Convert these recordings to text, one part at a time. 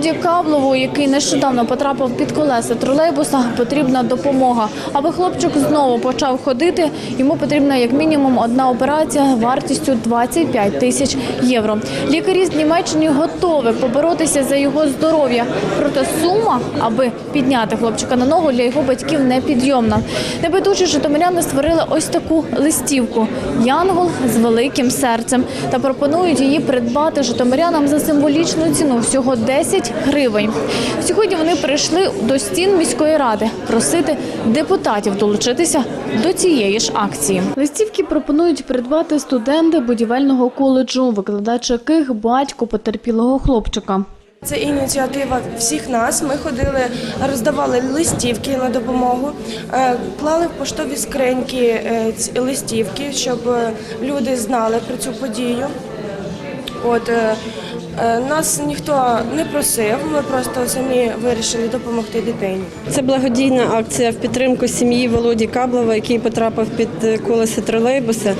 Володі Каблову, який нещодавно потрапив під колеса тролейбуса, потрібна допомога. Аби хлопчик знову почав ходити, йому потрібна як мінімум одна операція вартістю 25 тисяч євро. Лікарі з Німеччини готові поборотися за його здоров'я. Проте сума, аби підняти хлопчика на ногу, для його батьків непідйомна. Небайдужі житомиряни створили ось таку листівку Янгол з великим серцем та пропонують її придбати житомирянам за символічну ціну всього 10 гривень. Сьогодні вони прийшли до стін міської ради просити депутатів долучитися до цієї ж акції. Листівки пропонують придбати студенти будівельного коледжу, викладач яких батько потерпілого хлопчика. Це ініціатива всіх нас. Ми ходили, роздавали листівки на допомогу, е, клали в поштові скриньки е, ці листівки, щоб е, люди знали про цю подію. От нас ніхто не просив, ми просто самі вирішили допомогти дитині. Це благодійна акція в підтримку сім'ї Володі Каблова, який потрапив під колеса тролейбуса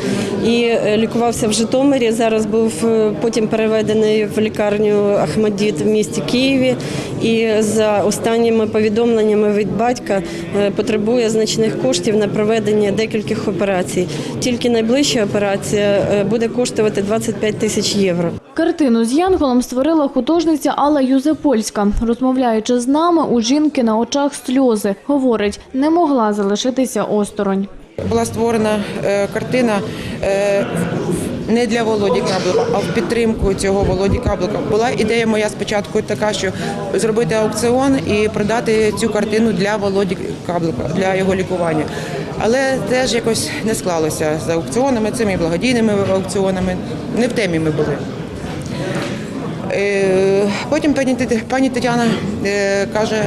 і е, лікувався в Житомирі. Зараз був е, потім переведений в лікарню Ахмадіт в місті Києві. І за останніми повідомленнями від батька е, потребує значних коштів на проведення декількох операцій. Тільки найближча операція е, буде коштувати 25 тисяч євро. Картину з Янголом створила художниця Алла Юзепольська. Розмовляючи з нами, у жінки на очах сльози. Говорить, не могла залишитися осторонь. Була створена е, картина е, не для Володі Каблука, а в підтримку цього Володі Каблука. Була ідея моя спочатку така, що зробити аукціон і продати цю картину для Володі Каблука, для його лікування. Але теж якось не склалося з аукціонами, цими благодійними аукціонами. Не в темі ми були. Е, Потім пані пані Тетяна е, каже,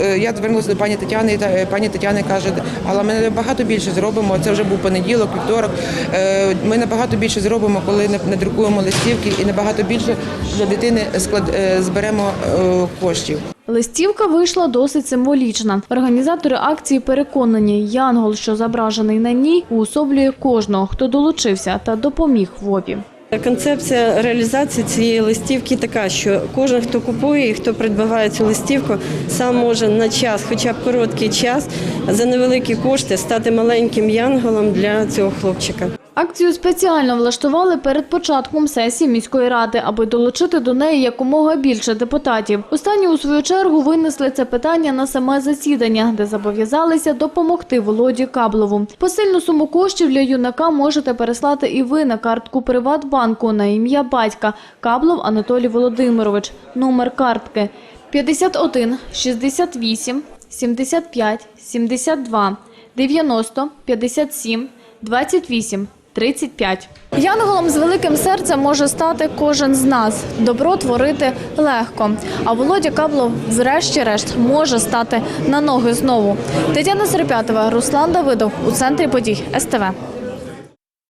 е, я звернулася до пані Тетяни, та- пані Тетяна каже, але ми набагато більше зробимо. Це вже був понеділок, вівторок. Ми набагато більше зробимо, коли надрукуємо листівки, і набагато більше для дитини склад зберемо коштів. Листівка вийшла досить символічна. Організатори акції переконані, янгол, що зображений на ній, уособлює кожного, хто долучився та допоміг ВОПі. Концепція реалізації цієї листівки така, що кожен, хто купує і хто придбаває цю листівку, сам може на час, хоча б короткий час, за невеликі кошти стати маленьким янголом для цього хлопчика. Акцію спеціально влаштували перед початком сесії міської ради, аби долучити до неї якомога більше депутатів. Останні у свою чергу винесли це питання на саме засідання, де зобов'язалися допомогти Володі Каблову. Посильну суму коштів для юнака можете переслати і ви на картку Приватбанку на ім'я батька Каблов Анатолій Володимирович. Номер картки 51 68 75 72 90 57 28 35. Янголом з великим серцем може стати кожен з нас. Добро творити легко. А Володя Каблов, врешті-решт, може стати на ноги знову. Тетяна Серпятова, Руслан Давидов у центрі подій СТВ.